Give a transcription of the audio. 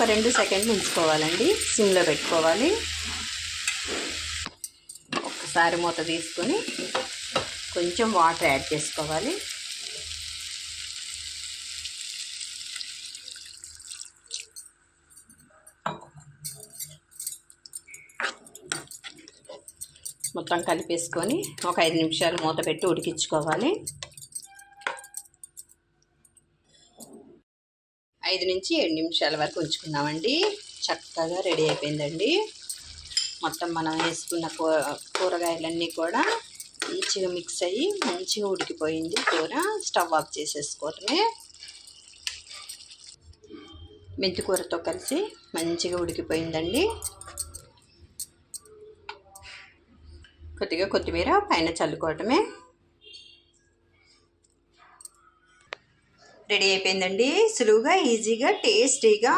ఒక రెండు సెకండ్లు ఉంచుకోవాలండి. సిమ్లో పెట్టుకోవాలి. ఒకసారి మూత తీసుకొని కొంచెం వాటర్ యాడ్ చేసుకోవాలి. మొత్తం కలిపేసుకొని ఒక ఐదు నిమిషాలు మూత పెట్టి ఉడికించుకోవాలి. ఐదు నుంచి ఏడు నిమిషాల వరకు ఉంచుకున్నామండి చక్కగా రెడీ అయిపోయిందండి. మొత్తం మనం వేసుకున్న కూ కూరగాయలన్నీ కూడా మంచిగా మిక్స్ అయ్యి మంచిగా ఉడికిపోయింది కూర. స్టవ్ ఆఫ్ చేసేసుకోవటమే. మెంతి కూరతో కలిసి మంచిగా ఉడికిపోయిందండి. కొద్దిగా కొత్తిమీర పైన చల్లుకోవటమే. రెడీ అయిపోయిందండి. సులువుగా ఈజీగా టేస్టీగా